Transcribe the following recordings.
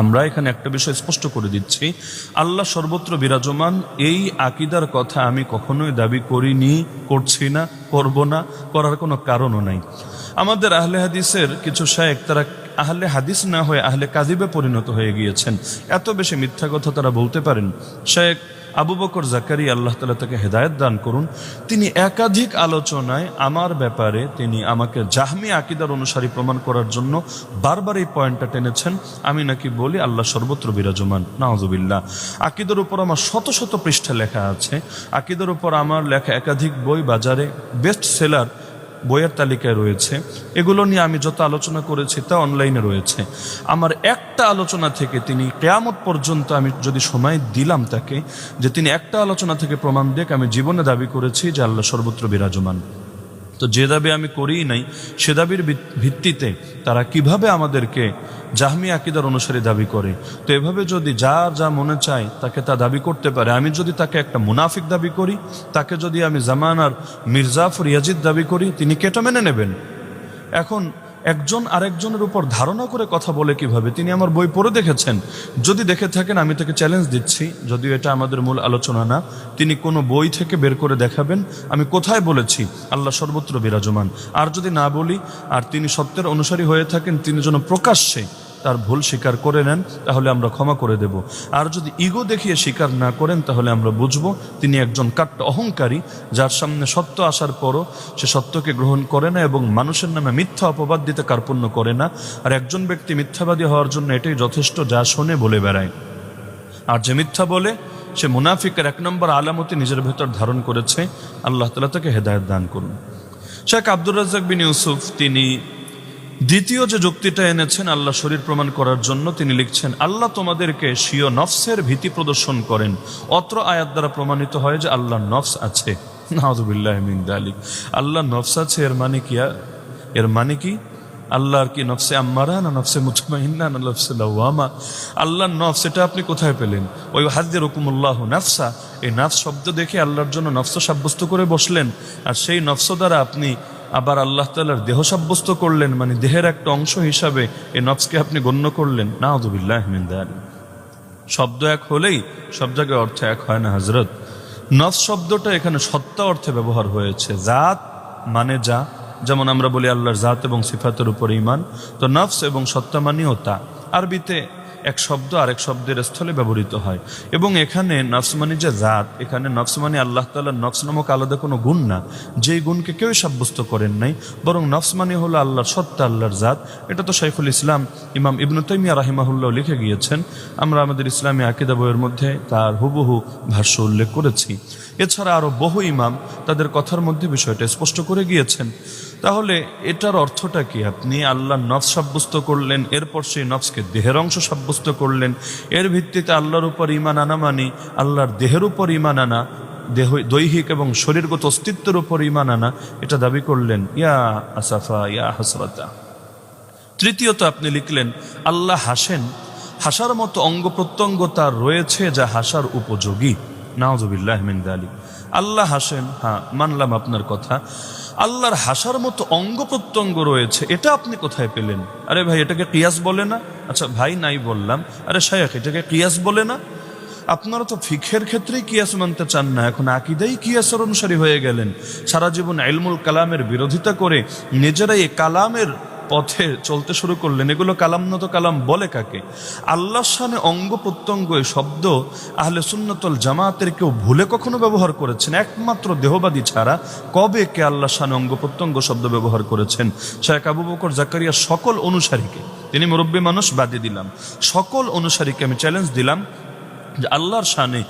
আমরা এখানে একটা বিষয় স্পষ্ট করে দিচ্ছি। আল্লাহ সর্বত্র বিরাজমান, এই আকিদার কথা আমি কখনোই দাবি করিনি, করছি না, করব না, করার কোনো কারণও নাই। আমাদের আহলে হাদিসের কিছু শায়েক তারা আহলে হাদিস না হয়ে আহলে কাজিবে পরিণত হয়ে গিয়েছেন। এত বেশি মিথ্যা কথা তারা বলতে পারেন। শায়েক আবু বকর জাকারি আল্লাহ তালা তাকে হেদায়ত দান করুন। তিনি একাধিক আলোচনায় আমার ব্যাপারে তিনি আমাকে জাহমি আকিদার অনুসারী প্রমাণ করার জন্য বারবার এই পয়েন্টটা টেনেছেন। আমি নাকি বলি, আল্লাহ সর্বত্র বিরাজমান। নাহজুবিল্লাহ আকিদের উপর আমার শত শত পৃষ্ঠা লেখা আছে। আকিদের উপর আমার লেখা একাধিক বই বাজারে বেস্ট সেলার বইয়ের তালিকায় রয়েছে। এগুলো নিয়ে আমি যত আলোচনা করেছি তা অনলাইনে রয়েছে। আমার একটা আলোচনা থেকে তিনি কেয়ামত পর্যন্ত আমি যদি সময় দিলাম তাকে, যে তিনি একটা আলোচনা থেকে প্রমাণ দেখ আমি জীবনে দাবি করেছি যে আল্লাহ সর্বত্র বিরাজমান। তো যে দাবি আমি করিই নাই, সে দাবির ভিত- ভিত্তিতে তারা কীভাবে আমাদেরকে জাহমি আকিদার অনুসারে দাবি করে? তো এভাবে যদি যার যা মনে চায় তাকে তা দাবি করতে পারে। আমি যদি তাকে একটা মুনাফিক দাবি করি, তাকে যদি আমি জামানার মির্জাফর ইয়াজিদ দাবি করি, তিনি কেটে মেনে নেবেন? এখন একজন আরেকজনের উপর ধারণা করে কথা বলে কীভাবে? তিনি আমার বই পড়ে দেখেছেন। যদি দেখে থাকেন, আমি তাকে চ্যালেঞ্জ দিচ্ছি। যদিও এটা আমাদের মূল আলোচনা না, তিনি কোনো বই থেকে বের করে দেখাবেন। আমি কোথায় বলেছি? আল্লাহ সর্বত্র বিরাজমান। আর যদি না বলি, আর তিনি সত্যের অনুসারী হয়ে থাকেন, তিনি যেন প্রকাশ্যে তার ভুল স্বীকার করে নেন, তাহলে আমরা ক্ষমা করে দেব। আর যদি ইগো দেখিয়ে স্বীকার না করেন, তাহলে আমরা বুঝব তিনি একজন কাট্ট অহংকারী, যার সামনে সত্য আসার পরও সে সত্যকে গ্রহণ করে না এবং মানুষের নামে মিথ্যা অপবাদ দিতে কার্পণ্য করে না। আর একজন ব্যক্তি মিথ্যাবাদী হওয়ার জন্য এটাই যথেষ্ট যা শোনে বলে বেড়ায়। আর যে মিথ্যা বলে, সে মুনাফিকের এক নম্বর আলামতি নিজের ভেতর ধারণ করেছে। আল্লাহ তালা তাকে হেদায়ত দান করুন। শেখ আব্দুর রাজ্জাক বিন ইউসুফ, তিনি দ্বিতীয় যে যুক্তিটা এনেছেন আল্লাহ শরীর প্রমাণ করার জন্য, তিনি লিখছেন, আল্লাহ তোমাদেরকে স্বীয় নফসের ভীতি প্রদর্শন করেন। অত্র আয়াত দ্বারা প্রমাণিত হয় যে আল্লাহ নফস আছে। আল্লাহ নফস আছে, এর মানে কি এর মানে কি? আল্লাহর কি নফসে আম্মারা না নফসে মুতমাইন্না না নফসে লাওয়ামা? আল্লাহর নফস, এটা আপনি কোথায় পেলেন? ওই হাদ্দের হুকুমুল্লাহ নাফসা। এই নাফস শব্দ দেখে আল্লাহর জন্য নফস সাব্যস্ত করে বসলেন। আর সেই নফস দ্বারা আপনি আবার আল্লাহ তালার দেহ সাব্যস্ত করলেন মানে দেহের একটা অংশ হিসাবে এই নফসকে আপনি গণ্য করলেন। না আদুবিল্লাহ শব্দ এক হলেই সব জায়গায় অর্থ এক হয় না হজরত নফস শব্দটা এখানে সত্তা অর্থে ব্যবহার হয়েছে। জাত মানে যা, যেমন আমরা বলি আল্লাহর জাত এবং সিফাতের উপর ইমান তো নফস এবং সত্তা মানেও তা। আরবিতে এক শব্দ আরেক শব্দের স্থলে ব্যবহৃত হয়। এবং এখানে নফস মানে যে জাত, এখানে নফস মানে আল্লাহ তাল্লাহ নফস নামক আলাদা কোনো গুণ না। যেই গুণকে কেউ সাব্যস্ত করেন নাই, বরং নফস মানে হলো আল্লাহর সত্তা, আল্লাহর জাত। এটা তো শাইফুল ইসলাম, ইমাম ইবনু তাইমিয়া রাহিমাহুল্লাহ লিখে গিয়েছেন। আমরা আমাদের ইসলামী আকিদা বইয়ের মধ্যে তার হুবহু ভাষ্য উল্লেখ করেছি। এছাড়া আরও বহু ইমাম তাদের কথার মধ্যে বিষয়টা স্পষ্ট করে গিয়েছেন। তাহলে এটার অর্থটা কি? আপনি আল্লাহর নফস সাব্যস্ত করলেন, এরপর সেই নফসকে দেহের অংশ সাব্যস্ত করলেন। এর ভিত্তিতে আল্লাহর উপর ইমান আনা মানে আল্লাহর দেহের উপর ইমান আনা, দেহ, দৈহিক এবং শরীরগত অস্তিত্বের উপর ইমান আনা, এটা দাবি করলেন, ইয়া আসাফা, ইয়া হাসরাতা। তৃতীয়ত আপনি লিখলেন, আল্লাহ হাসেন, হাসার মতো অঙ্গ প্রত্যঙ্গ তার রয়েছে যা হাসার উপযোগী। নাওজবিল্লাহ আলী আল্লাহ হাসেন। হ্যাঁ মানলাম আপনার কথা। আল্লাহর হাসার মতো অঙ্গ প্রত্যঙ্গ রয়েছে, এটা আপনি কোথায় পেলেন? আরে ভাই, এটাকে কিয়াস বলে না? আচ্ছা ভাই, নাই বললাম। আরে শায়েখ, এটাকে কিয়াস বলে না? আপনারা তো ফিখের ক্ষেত্রেই কিয়াস মানতে চান না, এখন আকিদাই কিয়াসের অনুসারী হয়ে গেলেন। সারা জীবন এলমুল কালামের বিরোধিতা করে নিজেরাই কালামের পথে চলতে শুরু করলেন। এগুলো কালাম নত কালাম, বলে কাকে? আল্লাহর সানে অঙ্গ প্রত্যঙ্গ এই শব্দ আহলে সুন্নতল জামাতের কেউ ভুলে কখনো ব্যবহার করেছেন? একমাত্র দেহবাদী ছাড়া কবে কে আল্লাহর সানে অঙ্গ প্রত্যঙ্গ শব্দ ব্যবহার করেছেন? শেখ আবু বকর জাকারিয়া সকল অনুসারীকে, তিনি মুরব্বী মানুষ, বাদে দিলাম। সকল অনুসারীকে আমি চ্যালেঞ্জ দিলাম যে আল্লাহর শানে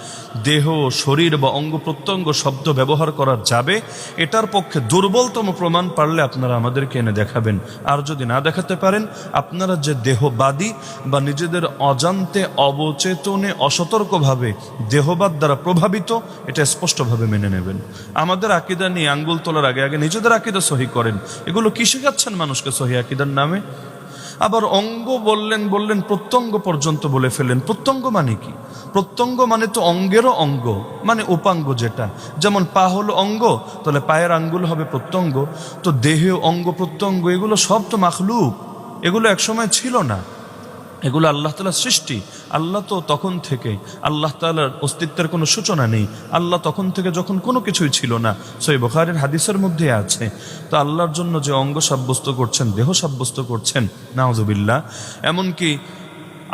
দেহ, শরীর বা অঙ্গ প্রত্যঙ্গ শব্দ ব্যবহার করা যাবে, এটার পক্ষে দুর্বলতম প্রমাণ পারলে আপনারা আমাদেরকে এনে দেখাবেন। আর যদি না দেখাতে পারেন, আপনারা যে দেহবাদী বা নিজেদের অজান্তে, অবচেতনে, অসতর্কভাবে দেহবাদ দ্বারা প্রভাবিত, এটা স্পষ্টভাবে মেনে নেবেন। আমাদের আকিদা নিয়ে আঙ্গুল তোলার আগে আগে নিজেদের আকিদা সহি করেন। এগুলো কি শেখাচ্ছেন মানুষকে সহি আকিদার নামে? আবার অঙ্গ বললেন বললেন, প্রত্যঙ্গ পর্যন্ত বলে ফেলেন প্রত্যঙ্গ মানে কি? প্রত্যঙ্গ মানে তো অঙ্গেরও অঙ্গ মানে উপাঙ্গ যেটা। যেমন পা হল অঙ্গ, তাহলে পায়ের আঙ্গুল হবে প্রত্যঙ্গ। তো দেহে অঙ্গ, প্রত্যঙ্গ, এগুলো সব তো মাখলুক। এগুলো একসময় ছিল না। এগুলো আল্লাহ তালার সৃষ্টি। আল্লাহ তো তখন থেকে আল্লাহ তালার অস্তিত্বের কোনো সূচনা নেই। আল্লাহ তখন থেকে যখন কোনো কিছুই ছিল না, সই বখারের হাদিসের মধ্যে আছে। তো আল্লাহর জন্য যে অঙ্গ সাব্যস্ত করছেন, দেহ সাব্যস্ত করছেন নাওজবিল্লা এমনকি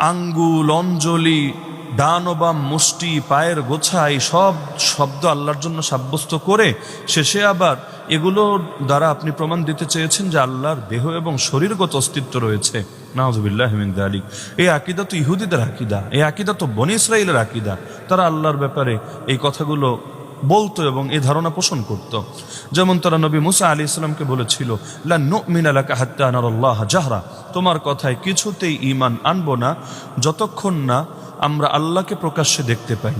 আঙ্গুল, অঞ্জলি, ডান বাম মুষ্টি, পায়ের গোছা, এই সব শব্দ আল্লাহর জন্য সাব্যস্ত করে শেষে আবার এগুলোর দ্বারা আপনি প্রমাণ দিতে চেয়েছেন যে আল্লাহর দেহ এবং শরীরগত অস্তিত্ব রয়েছে। নাহজবিল্লাহ আলী এই আকিদা তো ইহুদিদের আকিদা, এই আকিদা তো বনি আকিদা। তারা আল্লাহর ব্যাপারে এই কথাগুলো বলতো এবং এই ধারণা পোষণ করত। যেমন তারা নবী মুসা আলী ইসলামকে বলেছিল জাহরা। তোমার কথায় কিছুতেই ইমান আনব না, যতক্ষণ না আমরা আল্লাহকে প্রকাশ্যে দেখতে পাই।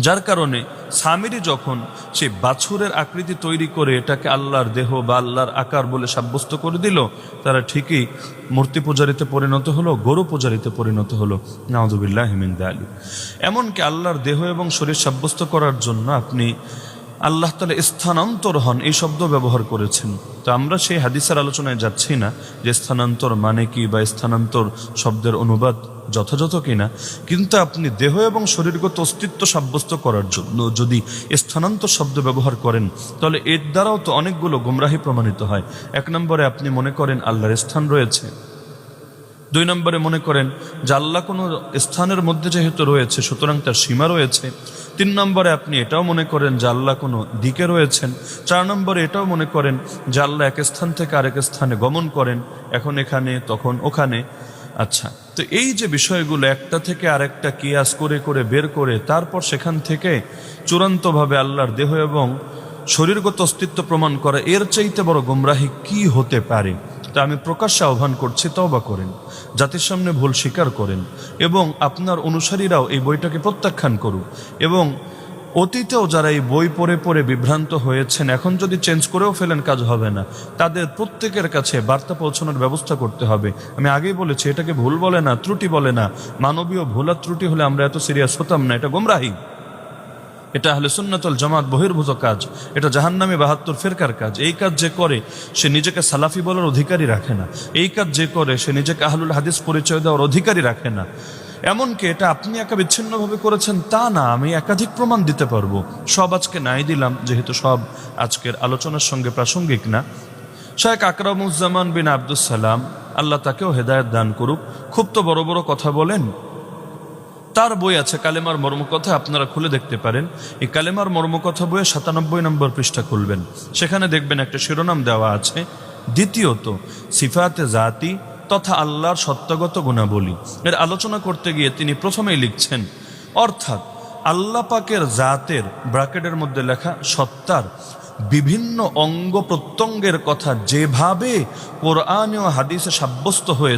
যার কারণে সামিরি যখন সে বাছুরের আকৃতি তৈরি করে এটাকে আল্লাহর দেহ বা আল্লাহর আকার বলে সাব্যস্ত করে দিল, তারা ঠিকই মূর্তি পূজারিতে পরিণত হলো, গরু পূজারিতে পরিণত হলো। নাহদুবিল্লাহ হিমিন্দা আলী এমনকি আল্লাহর দেহ এবং শরীর সাব্যস্ত করার জন্য আপনি আল্লাহ তালা স্থানান্তর হন এই শব্দ ব্যবহার করেছেন। তো আমরা সেই হাদিসের আলোচনায় যাচ্ছি না যে স্থানান্তর মানে কি বা স্থানান্তর শব্দের অনুবাদ যথাযথ কিনা, কিন্তু আপনি দেহ এবং শরীরগত অস্তিত্ব সাব্যস্ত করার জন্য যদি স্থানান্তর শব্দ ব্যবহার করেন, তাহলে এর দ্বারাও তো অনেকগুলো গুমরাহি প্রমাণিত হয়। এক নম্বরে আপনি মনে করেন আল্লাহর স্থান রয়েছে। দুই নম্বরে মনে করেন যে আল্লাহ কোনো স্থানের মধ্যে যেহেতু রয়েছে, সুতরাং তার সীমা রয়েছে। তিন নম্বরে আপনি এটাও মনে করেন যে আল্লাহ কোনো দিকে রয়েছেন। চার নম্বরে এটাও মনে করেন যে আল্লাহ এক স্থান থেকে আরেক স্থানে গমন করেন। এখন এখানে, তখন ওখানে। আচ্ছা তো এই যে বিষয়গুলো, একটা থেকে আরেকটা কিয়াস করে করে বের করে, তারপর সেখান থেকে চূড়ান্তভাবে আল্লাহর দেহ এবং শরীরগত অস্তিত্ব প্রমাণ করা, এর চাইতে বড় গুমরাহি কি হতে পারে? তা আমি প্রকাশ্যে আহ্বান করছি, তওবা করেন, জাতির সামনে ভুল স্বীকার করেন এবং আপনার অনুসারীরাও এই বইটাকে প্রত্যাখ্যান করুক এবং অতীতেও যারা এই বই পড়ে পড়ে বিভ্রান্ত হয়েছেন, এখন যদি চেঞ্জ করেও ফেলেন, কাজ হবে না। তাদের প্রত্যেকের কাছে বার্তা পৌঁছানোর ব্যবস্থা করতে হবে। আমি আগেই বলেছি, এটাকে ভুল বলে না, ত্রুটি বলে না। মানবীয় ভুল আর ত্রুটি হলে আমরা এত সিরিয়াস হতাম না, এটা গোমরাহি। এটা হলে সুন্নতল জামাত বহির্ভূত কাজ। এটা জাহান্নামী বাহাত্তর ফেরকার কাজ। এই কাজ যে করে, সে নিজেকে সালাফি বলার অধিকারী রাখে না। এই কাজ যে করে, সে নিজেকে আহলুল হাদিস পরিচয় দেওয়ার অধিকারী রাখে না। এমনকি এটা আপনি একা বিচ্ছিন্নভাবে করেছেন, তা না, আমি একাধিক প্রমাণ দিতে পারব। সব আজকে নাই দিলাম, যেহেতু সব আজকের আলোচনার সঙ্গে প্রাসঙ্গিক না। শেখ আকরামুজ্জামান বিন আব্দুল সালাম, আল্লাহ তাকেও হেদায়ত দান করুক। খুব তো বড় বড় কথা বলেন তার বই আছে, কালেমার মর্মকথা আপনারা খুলে দেখতে পারেন। এই কালেমার মর্মকথা বইয়ে সাতানব্বই নম্বর পৃষ্ঠা খুলবেন। সেখানে দেখবেন একটা শিরোনাম দেওয়া আছে, দ্বিতীয়ত, সিফাতে জাতি তথা আল্লাহর সত্যগত গুণাবলী। এর আলোচনা করতে গিয়ে তিনি প্রথমেই লিখছেন, অর্থাৎ আল্লাহ পাকের জাতের ব্রাকেটের মধ্যে লেখা সত্তার বিভিন্ন অঙ্গ প্রত্যঙ্গের কথা যেভাবে কোরআন ও হাদিসে সাব্যস্ত হয়েছে